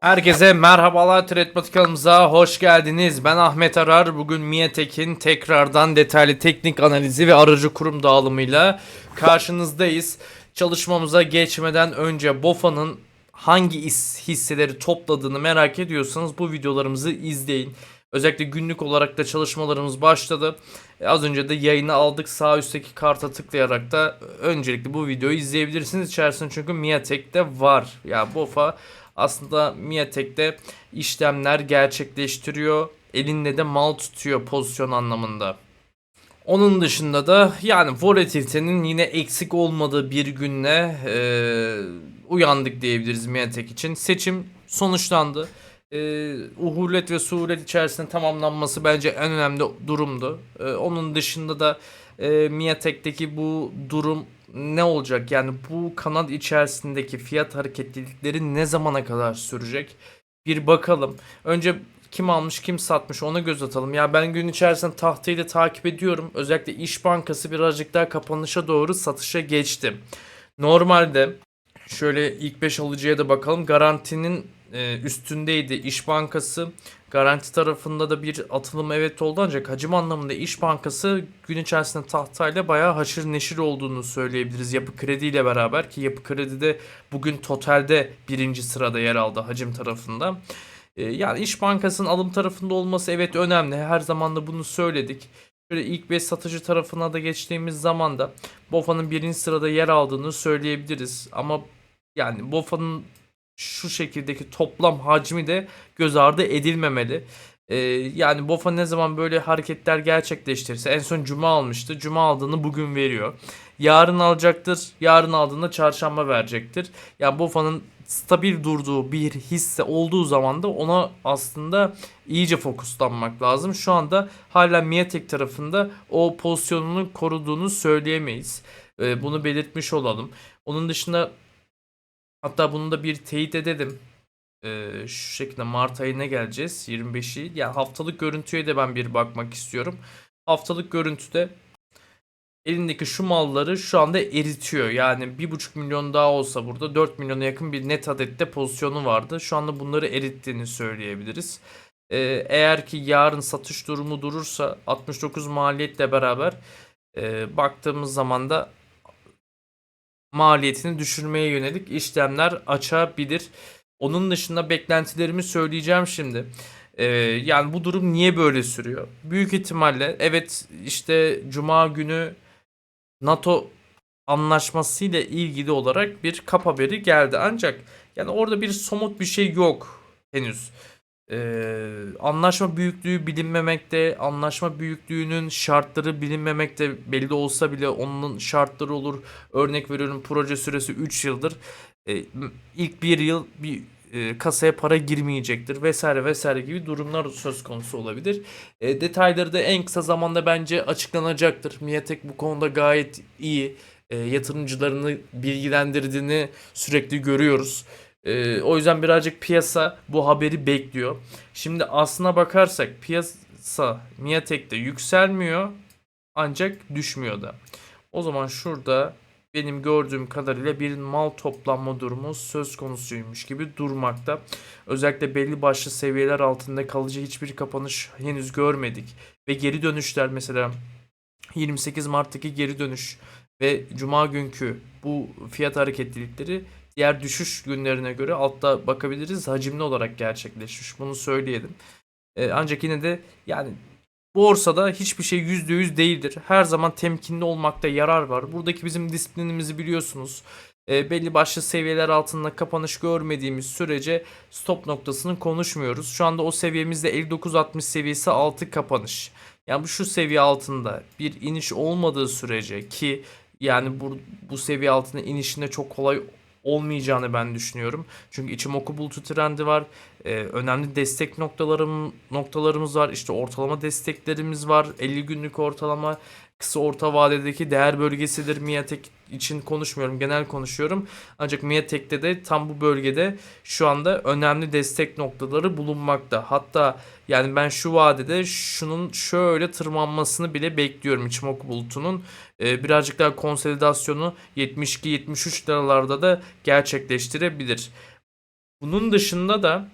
Herkese merhabalar Tretmat kanalımıza hoş geldiniz. Ben Ahmet Arar. Bugün Miatek'in tekrardan detaylı teknik analizi ve aracı kurum dağılımıyla karşınızdayız. Çalışmamıza geçmeden önce BOFA'nın hangi is- hisseleri topladığını merak ediyorsanız bu videolarımızı izleyin. Özellikle günlük olarak da çalışmalarımız başladı. E, az önce de yayını aldık. Sağ üstteki karta tıklayarak da öncelikle bu videoyu izleyebilirsiniz. İçerisinde çünkü Miatek'te var. Ya yani BOFA aslında Miatek'te işlemler gerçekleştiriyor. Elinde de mal tutuyor pozisyon anlamında. Onun dışında da yani volatilitenin yine eksik olmadığı bir günle e, uyandık diyebiliriz Miatek için. Seçim sonuçlandı. E, uhulet ve suhulet içerisinde tamamlanması bence en önemli durumdu. E, onun dışında da e, Miatek'teki bu durum ne olacak? Yani bu kanal içerisindeki fiyat hareketlilikleri ne zamana kadar sürecek? Bir bakalım. Önce kim almış kim satmış ona göz atalım. Ya ben gün içerisinde tahtayı da takip ediyorum. Özellikle İş Bankası birazcık daha kapanışa doğru satışa geçti. Normalde şöyle ilk 5 alıcıya da bakalım. Garantinin e, üstündeydi İş Bankası. Garanti tarafında da bir atılım evet oldu ancak hacim anlamında İş Bankası gün içerisinde tahtayla bayağı haşır neşir olduğunu söyleyebiliriz Yapı Kredi ile beraber ki Yapı Kredi de bugün totalde birinci sırada yer aldı hacim tarafında. Ee, yani İş Bankası'nın alım tarafında olması evet önemli. Her zaman da bunu söyledik. Şöyle ilk 5 satıcı tarafına da geçtiğimiz zaman da BOFA'nın birinci sırada yer aldığını söyleyebiliriz. Ama yani BOFA'nın şu şekildeki toplam hacmi de göz ardı edilmemeli. Ee, yani BOFA ne zaman böyle hareketler gerçekleştirirse en son Cuma almıştı. Cuma aldığını bugün veriyor. Yarın alacaktır. Yarın aldığında çarşamba verecektir. Yani BOFA'nın stabil durduğu bir hisse olduğu zaman da ona aslında iyice fokuslanmak lazım. Şu anda hala Miatek tarafında o pozisyonunu koruduğunu söyleyemeyiz. Ee, bunu belirtmiş olalım. Onun dışında Hatta bunu da bir teyit edelim. Ee, şu şekilde Mart ayına geleceğiz. 25'i. Yani haftalık görüntüye de ben bir bakmak istiyorum. Haftalık görüntüde elindeki şu malları şu anda eritiyor. Yani 1,5 milyon daha olsa burada 4 milyona yakın bir net adette pozisyonu vardı. Şu anda bunları erittiğini söyleyebiliriz. Ee, eğer ki yarın satış durumu durursa 69 maliyetle beraber e, baktığımız zaman da maliyetini düşürmeye yönelik işlemler açabilir. Onun dışında beklentilerimi söyleyeceğim şimdi. Ee, yani bu durum niye böyle sürüyor? Büyük ihtimalle evet işte Cuma günü NATO anlaşması ile ilgili olarak bir kap haberi geldi. Ancak yani orada bir somut bir şey yok henüz. Ee, anlaşma büyüklüğü bilinmemekte, anlaşma büyüklüğünün şartları bilinmemekte belli olsa bile onun şartları olur. Örnek veriyorum proje süresi 3 yıldır. Ee, ilk bir yıl bir e, kasaya para girmeyecektir vesaire vesaire gibi durumlar söz konusu olabilir. E, detayları da en kısa zamanda bence açıklanacaktır. Miatek bu konuda gayet iyi. E, yatırımcılarını bilgilendirdiğini sürekli görüyoruz. Ee, o yüzden birazcık piyasa bu haberi bekliyor. Şimdi aslına bakarsak piyasa Miatek'te yükselmiyor ancak düşmüyor da. O zaman şurada benim gördüğüm kadarıyla bir mal toplanma durumu söz konusuymuş gibi durmakta. Özellikle belli başlı seviyeler altında kalıcı hiçbir kapanış henüz görmedik. Ve geri dönüşler mesela 28 Mart'taki geri dönüş ve Cuma günkü bu fiyat hareketlilikleri diğer düşüş günlerine göre altta bakabiliriz hacimli olarak gerçekleşmiş. Bunu söyleyelim. Ee, ancak yine de yani borsada hiçbir şey %100 değildir. Her zaman temkinli olmakta yarar var. Buradaki bizim disiplinimizi biliyorsunuz. E, belli başlı seviyeler altında kapanış görmediğimiz sürece stop noktasını konuşmuyoruz. Şu anda o seviyemizde 59.60 seviyesi altı kapanış. Yani bu şu seviye altında bir iniş olmadığı sürece ki yani bu, bu seviye altında inişinde çok kolay olmayacağını ben düşünüyorum. Çünkü içim oku bulutu trendi var. Ee, önemli destek noktalarım noktalarımız var. İşte ortalama desteklerimiz var. 50 günlük ortalama kısa orta vadedeki değer bölgesidir. Miatek için konuşmuyorum. Genel konuşuyorum. Ancak Miatek'te de tam bu bölgede şu anda önemli destek noktaları bulunmakta. Hatta yani ben şu vadede şunun şöyle tırmanmasını bile bekliyorum Ichimoku bulutunun. Ee, birazcık daha konsolidasyonu 72-73 liralarda da gerçekleştirebilir. Bunun dışında da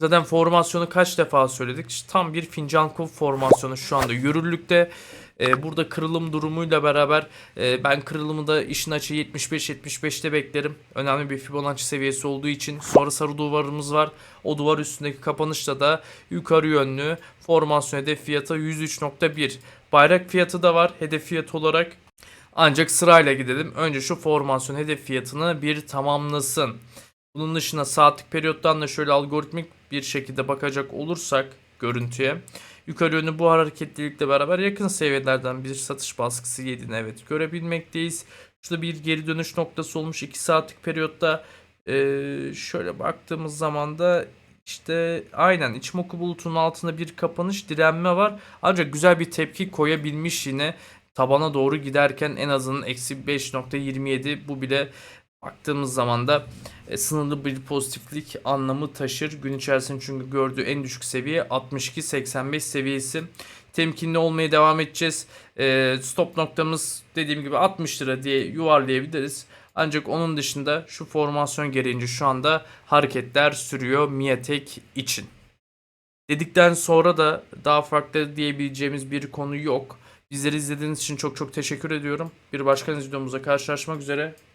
zaten formasyonu kaç defa söyledik. İşte tam bir fincan kulp formasyonu şu anda yürürlükte. Ee, burada kırılım durumuyla beraber e, ben kırılımı da işin açığı 75-75'te beklerim. Önemli bir Fibonacci seviyesi olduğu için. Sonra sarı duvarımız var. O duvar üstündeki kapanışta da yukarı yönlü formasyon hedef fiyatı 103.1. Bayrak fiyatı da var hedef fiyat olarak. Ancak sırayla gidelim. Önce şu formasyon hedef fiyatını bir tamamlasın. Bunun dışında saatlik periyottan da şöyle algoritmik bir şekilde bakacak olursak görüntüye. Yukarı yönlü bu hareketlilikle beraber yakın seviyelerden bir satış baskısı yediğini evet görebilmekteyiz. Şurada bir geri dönüş noktası olmuş 2 saatlik periyotta. Ee, şöyle baktığımız zaman da işte aynen Ichimoku bulutunun altında bir kapanış direnme var. Ancak güzel bir tepki koyabilmiş yine tabana doğru giderken en azının eksi 5.27 bu bile baktığımız zaman da e, sınırlı bir pozitiflik anlamı taşır. Gün içerisinde çünkü gördüğü en düşük seviye 62-85 seviyesi. Temkinli olmaya devam edeceğiz. E, stop noktamız dediğim gibi 60 lira diye yuvarlayabiliriz. Ancak onun dışında şu formasyon gereğince şu anda hareketler sürüyor Miatek için. Dedikten sonra da daha farklı diyebileceğimiz bir konu yok. Bizleri izlediğiniz için çok çok teşekkür ediyorum. Bir başka videomuzda karşılaşmak üzere.